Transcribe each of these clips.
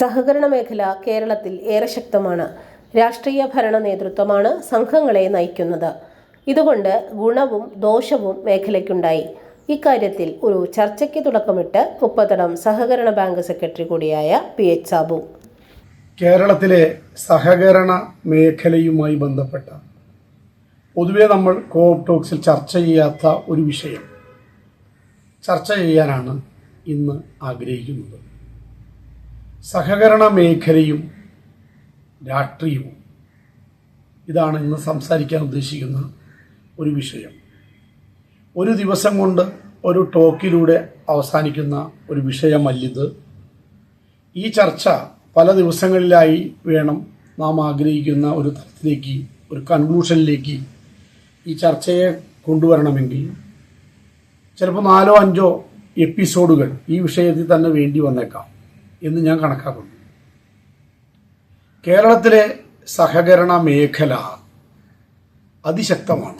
സഹകരണ മേഖല കേരളത്തിൽ ഏറെ ശക്തമാണ്. രാഷ്ട്രീയ ഭരണ നേതൃത്വമാണ് സംഘങ്ങളെ നയിക്കുന്നത്. ഇതുകൊണ്ട് ഗുണവും ദോഷവും മേഖലയ്ക്കുണ്ടായി. ഇക്കാര്യത്തിൽ ഒരു ചർച്ചയ്ക്ക് തുടക്കമിട്ട് മുപ്പത്തടം സഹകരണ ബാങ്ക് സെക്രട്ടറി കൂടിയായ പി എച്ച് സാബു. കേരളത്തിലെ സഹകരണ മേഖലയുമായി ബന്ധപ്പെട്ട പൊതുവെ നമ്മൾ കോപ്പ് ടോക്സിൽ ചർച്ച ചെയ്യാത്ത ഒരു വിഷയം ചർച്ച ചെയ്യാനാണ് ഇന്ന് ആഗ്രഹിക്കുന്നത്. സഹകരണ മേഖലയും രാഷ്ട്രീയവും. ഇതാണ് ഇന്ന് സംസാരിക്കാൻ ഉദ്ദേശിക്കുന്ന ഒരു വിഷയം. ഒരു ദിവസം കൊണ്ട് ഒരു ടോക്കിലൂടെ അവസാനിക്കുന്ന ഒരു വിഷയമല്ലിത്. ഈ ചർച്ച പല ദിവസങ്ങളിലായി വേണം നാം ആഗ്രഹിക്കുന്ന ഒരു തലത്തിലേക്ക് ഒരു കൺക്ലൂഷനിലേക്ക് ഈ ചർച്ചയെ കൊണ്ടുവരണമെങ്കിൽ. ചിലപ്പോൾ നാലോ അഞ്ചോ എപ്പിസോഡുകൾ ഈ വിഷയത്തിൽ തന്നെ വേണ്ടി വന്നേക്കാം. എന്ന് ഞാൻ കണക്കാക്കുന്നു. കേരളത്തിലെ സഹകരണ മേഖല അതിശക്തമാണ്.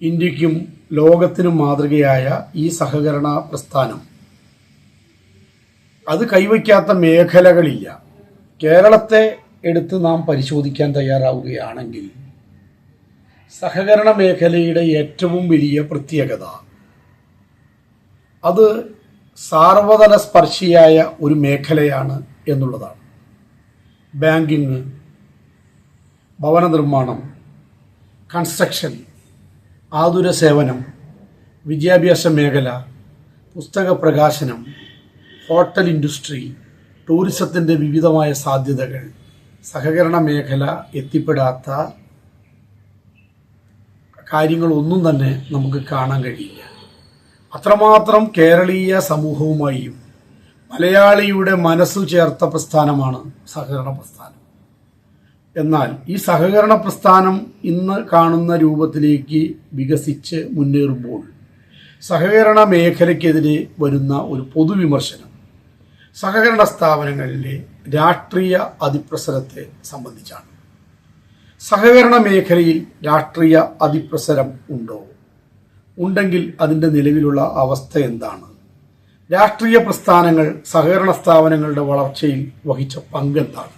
ഇന്ത്യക്കും ലോകത്തിനും മാതൃകയായ ഈ സഹകരണ പ്രസ്ഥാനം. അത് കൈവയ്ക്കാത്ത മേഖലകളില്ല. കേരളത്തെ എടുത്ത് നാം പരിശോധിക്കാൻ തയ്യാറാവുകയാണെങ്കിൽ സഹകരണ മേഖലയുടെ ഏറ്റവും വലിയ പ്രത്യേകത അത് സാർവതല സ്പർശിയായ ഒരു മേഖലയാണ് എന്നുള്ളതാണ്. ബാങ്കിങ് ഭവന നിർമ്മാണം കൺസ്ട്രക്ഷൻ ആതുര സേവനം വിദ്യാഭ്യാസ മേഖല പുസ്തക പ്രകാശനം ഹോട്ടൽ ഇൻഡസ്ട്രി ടൂറിസത്തിന്റെ വിവിധമായ സാധ്യതകൾ സഹകരണ മേഖല എത്തിപ്പെടാത്ത കാര്യങ്ങളൊന്നും തന്നെ നമുക്ക് കാണാൻ കഴിയില്ല. അത്രമാത്രം കേരളീയ സമൂഹവുമായും മലയാളിയുടെ മനസ്സു ചേർത്ത പ്രസ്ഥാനമാണ് സഹകരണ പ്രസ്ഥാനം. എന്നാൽ ഈ സഹകരണ പ്രസ്ഥാനം ഇന്ന് കാണുന്ന രൂപത്തിലേക്ക് വികസിച്ച് മുന്നേറുമ്പോൾ സഹകരണ മേഖലയ്ക്കെതിരെ വരുന്ന ഒരു പൊതുവിമർശനം സഹകരണ സ്ഥാപനങ്ങളിലെ രാഷ്ട്രീയ അതിപ്രസരത്തെ സംബന്ധിച്ചാണ്. സഹകരണ മേഖലയിൽ രാഷ്ട്രീയ അതിപ്രസരം ഉണ്ടോ? ഉണ്ടെങ്കിൽ അതിന്റെ നിലവിലുള്ള അവസ്ഥ എന്താണ്? രാഷ്ട്രീയ പ്രസ്ഥാനങ്ങൾ സഹകരണ സ്ഥാപനങ്ങളുടെ വളർച്ചയിൽ വഹിച്ച പങ്കെന്താണ്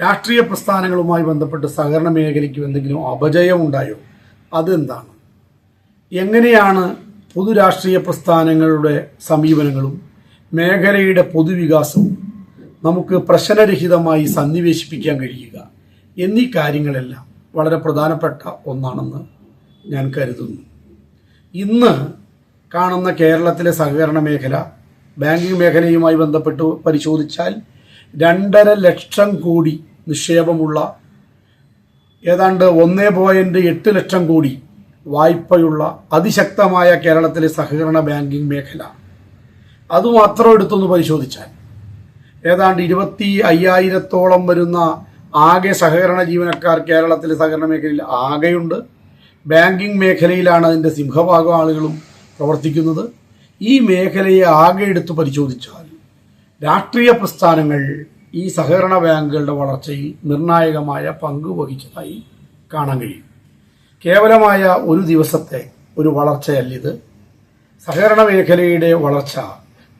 രാഷ്ട്രീയ പ്രസ്ഥാനങ്ങളുമായി ബന്ധപ്പെട്ട് സഹകരണ മേഖലയ്ക്ക് എന്തെങ്കിലും അപജയമുണ്ടായോ അതെന്താണ്? എങ്ങനെയാണ് പൊതു രാഷ്ട്രീയ പ്രസ്ഥാനങ്ങളുടെ സമീപനങ്ങളും മേഖലയുടെ പൊതുവികാസവും നമുക്ക് പ്രശ്നരഹിതമായി സന്നിവേശിപ്പിക്കാൻ കഴിയുക എന്നീ കാര്യങ്ങളെല്ലാം വളരെ പ്രധാനപ്പെട്ട ഒന്നാണെന്ന് ഞാൻ കരുതുന്നു. ഇന്ന് കാണുന്ന കേരളത്തിലെ സഹകരണ മേഖല ബാങ്കിംഗ് മേഖലയുമായി ബന്ധപ്പെട്ട് പരിശോധിച്ചാൽ രണ്ടര ലക്ഷം കോടി നിക്ഷേപമുള്ള ഏതാണ്ട് ഒന്നേ പോയിന്റ് എട്ട് ലക്ഷം കോടി വായ്പയുള്ള അതിശക്തമായ കേരളത്തിലെ സഹകരണ ബാങ്കിംഗ് മേഖല. അതുമാത്രം എടുത്തൊന്ന് പരിശോധിച്ചാൽ ഏതാണ്ട് ഇരുപത്തി അയ്യായിരത്തോളം വരുന്ന ആകെ സഹകരണ ജീവനക്കാർ കേരളത്തിലെ സഹകരണ മേഖലയിൽ ആകെയുണ്ട്. ബാങ്കിംഗ് മേഖലയിലാണ് അതിന്റെ സിംഹഭാഗം ആളുകളും പ്രവർത്തിക്കുന്നത്. ഈ മേഖലയെ ആകെ എടുത്ത് പരിശോധിച്ചാൽ രാഷ്ട്രീയ പ്രസ്ഥാനങ്ങൾ ഈ സഹകരണ ബാങ്കുകളുടെ വളർച്ചയിൽ നിർണായകമായ പങ്ക് വഹിച്ചതായി കാണാൻ കഴിയും. കേവലമായ ഒരു ദിവസത്തെ ഒരു വളർച്ചയല്ലിത്. സഹകരണ മേഖലയുടെ വളർച്ച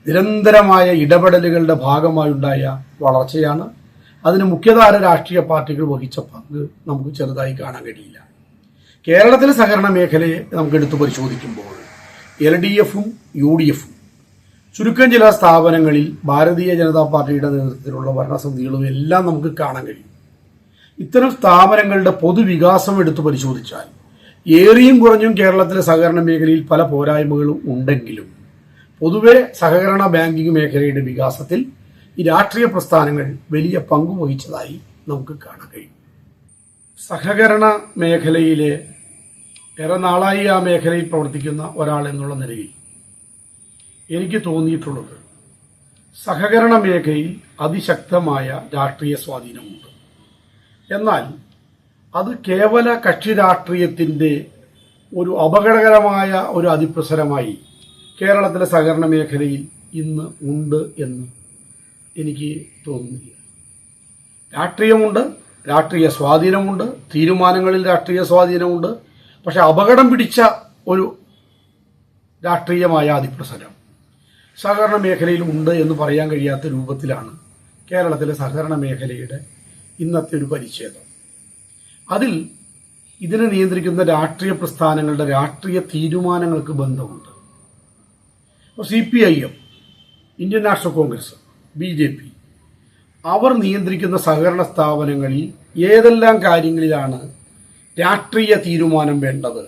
നിരന്തരമായ ഇടപെടലുകളുടെ ഭാഗമായുണ്ടായ വളർച്ചയാണ്. അതിന് മുഖ്യധാര രാഷ്ട്രീയ പാർട്ടികൾ വഹിച്ച പങ്ക് നമുക്ക് ചെറുതായി കാണാൻ കഴിയില്ല. കേരളത്തിലെ സഹകരണ മേഖലയെ നമുക്ക് എടുത്തു പരിശോധിക്കുമ്പോൾ എൽ ഡി എഫും യു ഡി എഫും ചുരുക്കം ചില സ്ഥാപനങ്ങളിൽ ഭാരതീയ ജനതാ പാർട്ടിയുടെ നേതൃത്വത്തിലുള്ള ഭരണസമിതികളും എല്ലാം നമുക്ക് കാണാൻ കഴിയും. ഇത്തരം സ്ഥാപനങ്ങളുടെ പൊതുവികാസം എടുത്തു പരിശോധിച്ചാൽ ഏറിയും കുറഞ്ഞും കേരളത്തിലെ സഹകരണ മേഖലയിൽ പല പോരായ്മകളും ഉണ്ടെങ്കിലും പൊതുവെ സഹകരണ ബാങ്കിംഗ് മേഖലയുടെ വികാസത്തിൽ ഈ രാഷ്ട്രീയ പ്രസ്ഥാനങ്ങൾ വലിയ പങ്കുവഹിച്ചതായി നമുക്ക് കാണാൻ കഴിയും. സഹകരണ മേഖലയിലെ ഏറെ നാളായി ആ മേഖലയിൽ പ്രവർത്തിക്കുന്ന ഒരാൾ എന്നുള്ള നിലയിൽ എനിക്ക് തോന്നിയിട്ടുള്ളത് സഹകരണ മേഖലയിൽ അതിശക്തമായ രാഷ്ട്രീയ സ്വാധീനമുണ്ട്. എന്നാൽ അത് കേവല കക്ഷി രാഷ്ട്രീയത്തിന്റെ ഒരു അപകടകരമായ ഒരു അതിപ്രസരമായി കേരളത്തിലെ സഹകരണ മേഖലയിൽ ഇന്ന് ഉണ്ട് എന്ന് എനിക്ക് തോന്നുന്നില്ല. രാഷ്ട്രീയമുണ്ട് രാഷ്ട്രീയ സ്വാധീനമുണ്ട് തീരുമാനങ്ങളിൽ രാഷ്ട്രീയ സ്വാധീനമുണ്ട്. പക്ഷെ അപകടം പിടിച്ച ഒരു രാഷ്ട്രീയമായ അതിപ്രസരം സഹകരണ മേഖലയിൽ ഉണ്ട് എന്ന് പറയാൻ കഴിയാത്ത രൂപത്തിലാണ് കേരളത്തിലെ സഹകരണ മേഖലയുടെ ഇന്നത്തെ ഒരു പരിച്ഛേദം. അതിൽ ഇതിനെ നിയന്ത്രിക്കുന്ന രാഷ്ട്രീയ പ്രസ്ഥാനങ്ങളുടെ രാഷ്ട്രീയ തീരുമാനങ്ങൾക്ക് ബന്ധമുണ്ട്. C P I M Indian National Congress B J P അവർ നിയന്ത്രിക്കുന്ന സഹകരണ സ്ഥാപനങ്ങളിൽ ഏതെല്ലാം കാര്യങ്ങളിലാണ് രാഷ്ട്രീയ തീരുമാനം വേണ്ടത്?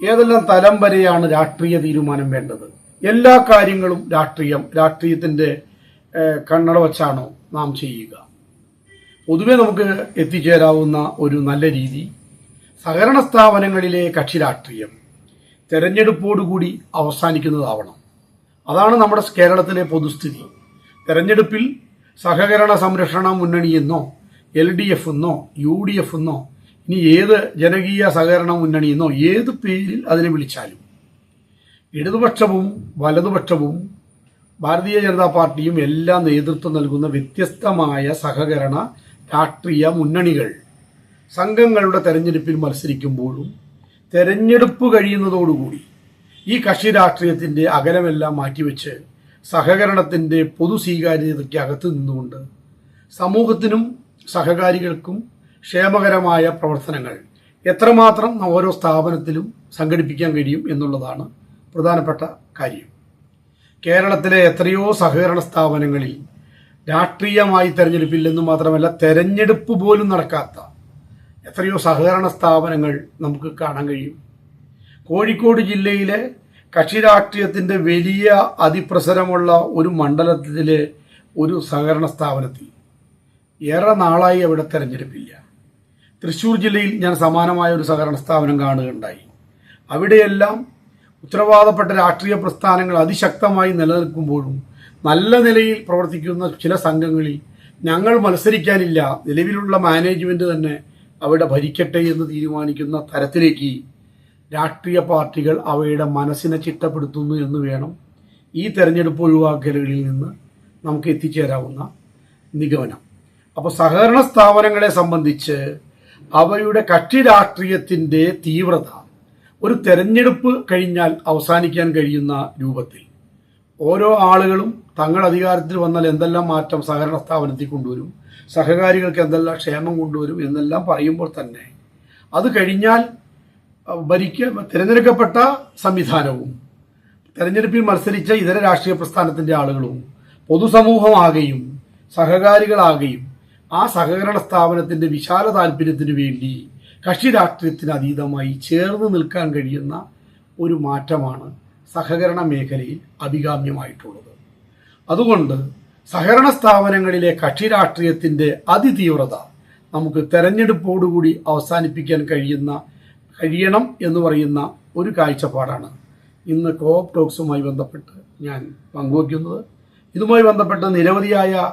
ഏതെല്ലാം തലം വരെയാണ് രാഷ്ട്രീയ തീരുമാനം വേണ്ടത്? എല്ലാ കാര്യങ്ങളും രാഷ്ട്രീയം രാഷ്ട്രീയത്തിന്റെ കണ്ണട വച്ചാണോ നാം ചെയ്യുക? പൊതുവെ നമുക്ക് എത്തിച്ചേരാവുന്ന ഒരു നല്ല രീതി സഹകരണ സ്ഥാപനങ്ങളിലെ കക്ഷി രാഷ്ട്രീയം തെരഞ്ഞെടുപ്പോടുകൂടി അവസാനിക്കുന്നതാവണം. അതാണ് നമ്മുടെ കേരളത്തിലെ പൊതുസ്ഥിതി. തെരഞ്ഞെടുപ്പിൽ സഹകരണ സംരക്ഷണ മുന്നണി എന്നോ എൽ ഡി എഫ് എന്നോ യു ഡി എഫ് എന്നോ ഇനി ഏത് ജനകീയ സഹകരണ മുന്നണി എന്നോ ഏത് പേരിൽ അതിനെ വിളിച്ചാലും ഇടതുപക്ഷവും വലതുപക്ഷവും ഭാരതീയ ജനതാ പാർട്ടിയും എല്ലാം നേതൃത്വം നൽകുന്ന വ്യത്യസ്തമായ സഹകരണ രാഷ്ട്രീയ മുന്നണികൾ സംഘങ്ങളുടെ തെരഞ്ഞെടുപ്പിൽ മത്സരിക്കുമ്പോഴും തെരഞ്ഞെടുപ്പ് കഴിയുന്നതോടുകൂടി ഈ കക്ഷി രാഷ്ട്രീയത്തിന്റെ അകലമെല്ലാം മാറ്റിവെച്ച് സഹകരണത്തിന്റെ പൊതു സ്വീകാര്യതയ്ക്ക് അകത്ത് നിന്നുകൊണ്ട് സമൂഹത്തിനും സഹകാരികൾക്കും ക്ഷേമകരമായ പ്രവർത്തനങ്ങൾ എത്രമാത്രം ഓരോ സ്ഥാപനത്തിലും സംഘടിപ്പിക്കാൻ കഴിയും എന്നുള്ളതാണ് പ്രധാനപ്പെട്ട കാര്യം. കേരളത്തിലെ എത്രയോ സഹകരണ സ്ഥാപനങ്ങളിൽ രാഷ്ട്രീയമായി തെരഞ്ഞെടുപ്പില്ലെന്ന് മാത്രമല്ല തെരഞ്ഞെടുപ്പ് പോലും നടക്കാത്ത എത്രയോ സഹകരണ സ്ഥാപനങ്ങൾ നമുക്ക് കാണാൻ കഴിയും. കോഴിക്കോട് ജില്ലയിലെ കക്ഷി രാഷ്ട്രീയത്തിന്റെ വലിയ അതിപ്രസരമുള്ള ഒരു മണ്ഡലത്തിലെ ഒരു സഹകരണ സ്ഥാപനത്തിൽ. ഏറെ നാളായി അവിടെ തെരഞ്ഞെടുപ്പില്ല. തൃശ്ശൂർ ജില്ലയിൽ ഞാൻ സമാനമായ ഒരു സഹകരണ സ്ഥാപനം കാണുകയുണ്ടായി. അവിടെയെല്ലാം ഉത്തരവാദപ്പെട്ട രാഷ്ട്രീയ പ്രസ്ഥാനങ്ങൾ അതിശക്തമായി നിലനിൽക്കുമ്പോഴും നല്ല നിലയിൽ പ്രവർത്തിക്കുന്ന ചില സംഘങ്ങളിൽ ഞങ്ങൾ മത്സരിക്കാനില്ല. നിലവിലുള്ള മാനേജ്മെന്റ് തന്നെ അവിടെ ഭരിക്കട്ടെ എന്ന് തീരുമാനിക്കുന്ന തരത്തിലേക്ക് രാഷ്ട്രീയ പാർട്ടികൾ അവയുടെ മനസ്സിനെ ചിട്ടപ്പെടുത്തുന്നു എന്ന് വേണം ഈ തെരഞ്ഞെടുപ്പ് ഒഴിവാക്കലുകളിൽ നിന്ന് നമുക്ക് എത്തിച്ചേരാവുന്ന നിഗമനം. അപ്പോൾ സഹകരണ സ്ഥാപനങ്ങളെ സംബന്ധിച്ച് അവയുടെ കക്ഷി രാഷ്ട്രീയത്തിന്റെ തീവ്രത ഒരു തെരഞ്ഞെടുപ്പ് കഴിഞ്ഞാൽ അവസാനിക്കാൻ കഴിയുന്ന രൂപത്തിൽ ഓരോ ആളുകളും തങ്ങൾ അധികാരത്തിൽ വന്നാൽ എന്തെല്ലാം മാറ്റം സഹകരണ സ്ഥാപനത്തിൽ കൊണ്ടുവരും സഹകാരികൾക്ക് എന്തെല്ലാം ക്ഷേമം കൊണ്ടുവരും എന്നെല്ലാം പറയുമ്പോൾ തന്നെ അത് കഴിഞ്ഞാൽ ഭരിക്ക തിരഞ്ഞെടുക്കപ്പെട്ട സംവിധാനവും തെരഞ്ഞെടുപ്പിൽ മത്സരിച്ച ഇതര രാഷ്ട്രീയ പ്രസ്ഥാനത്തിന്റെ ആളുകളും പൊതുസമൂഹമാകെയും സഹകാരികളാകെയും ആ സഹകരണ സ്ഥാപനത്തിന്റെ വിശാല താല്പര്യത്തിന് വേണ്ടി കക്ഷി രാഷ്ട്രീയത്തിന് അതീതമായി ചേർന്ന് നിൽക്കാൻ കഴിയുന്ന ഒരു മാറ്റമാണ് സഹകരണ മേഖലയിൽ അഭികാമ്യമായിട്ടുള്ളത്. അതുകൊണ്ട് സഹകരണ സ്ഥാപനങ്ങളിലെ കക്ഷി രാഷ്ട്രീയത്തിന്റെ അതിതീവ്രത നമുക്ക് തെരഞ്ഞെടുപ്പോടുകൂടി അവസാനിപ്പിക്കാൻ കഴിയുന്ന കഴിയണം എന്ന് പറയുന്ന ഒരു കാഴ്ചപ്പാടാണ്. ഇന്ന് കോപ്പ് ടോക്സുമായി ബന്ധപ്പെട്ട് ഞാൻ പങ്കുവയ്ക്കുന്നത്. ഇതുമായി ബന്ധപ്പെട്ട് നിരവധിയായ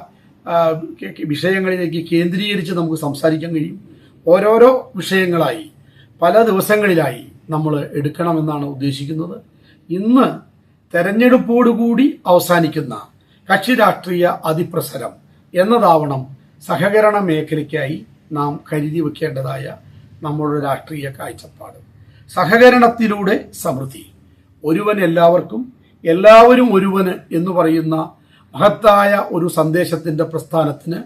വിഷയങ്ങളിലേക്ക് കേന്ദ്രീകരിച്ച് നമുക്ക് സംസാരിക്കാൻ കഴിയും. ഓരോരോ വിഷയങ്ങളായി പല ദിവസങ്ങളിലായി നമ്മൾ എടുക്കണമെന്നാണ് ഉദ്ദേശിക്കുന്നത്. ഇന്ന് തെരഞ്ഞെടുപ്പോടുകൂടി അവസാനിക്കുന്ന കക്ഷി രാഷ്ട്രീയ അതിപ്രസരം എന്നതാവണം സഹകരണ മേഖലയ്ക്കായി നാം കരുതി വെക്കേണ്ടതായ നമ്മളുടെ രാഷ്ട്രീയ കാഴ്ചപ്പാട്. സഹകരണത്തിലൂടെ സമൃദ്ധി. ഒരുവൻ എല്ലാവർക്കും എല്ലാവരും ഒരുവന് എന്ന് പറയുന്ന മഹത്തായ ഒരു സന്ദേശത്തിന്റെ പ്രസ്ഥാനത്തിന്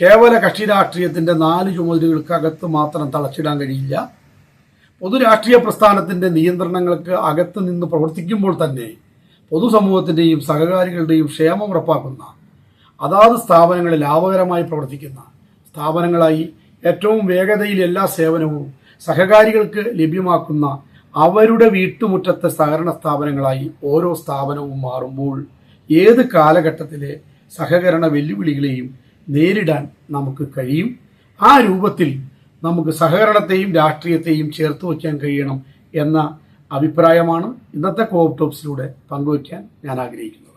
കേവല കക്ഷി രാഷ്ട്രീയത്തിന്റെ നാല് ചുമതലകൾക്കകത്ത് മാത്രം തളച്ചിടാൻ കഴിയില്ല. പൊതുരാഷ്ട്രീയ പ്രസ്ഥാനത്തിന്റെ നിയന്ത്രണങ്ങൾക്ക് അകത്ത് നിന്ന് പ്രവർത്തിക്കുമ്പോൾ തന്നെ പൊതുസമൂഹത്തിന്റെയും സഹകാരികളുടെയും ക്ഷേമം ഉറപ്പാക്കുന്ന അതാത് സ്ഥാപനങ്ങളിൽ ലാഭകരമായി പ്രവർത്തിക്കുന്ന സ്ഥാപനങ്ങളായി ഏറ്റവും വേഗതയിൽ എല്ലാ സേവനവും സഹകാരികൾക്ക് ലഭ്യമാക്കുന്ന അവരുടെ വീട്ടുമുറ്റത്തെ സഹകരണ സ്ഥാപനങ്ങളായി ഓരോ സ്ഥാപനവും മാറുമ്പോൾ ഏത് കാലഘട്ടത്തിലെ സഹകരണ വെല്ലുവിളികളെയും നേരിടാൻ നമുക്ക് കഴിയും. ആ രൂപത്തിൽ നമുക്ക് സഹകരണത്തെയും രാഷ്ട്രീയത്തെയും ചേർത്ത് വയ്ക്കാൻ കഴിയണം എന്ന അഭിപ്രായമാണ് ഇന്നത്തെ കോപ്ടോപ്സിലൂടെ പങ്കുവയ്ക്കാൻ ഞാൻ ആഗ്രഹിക്കുന്നത്.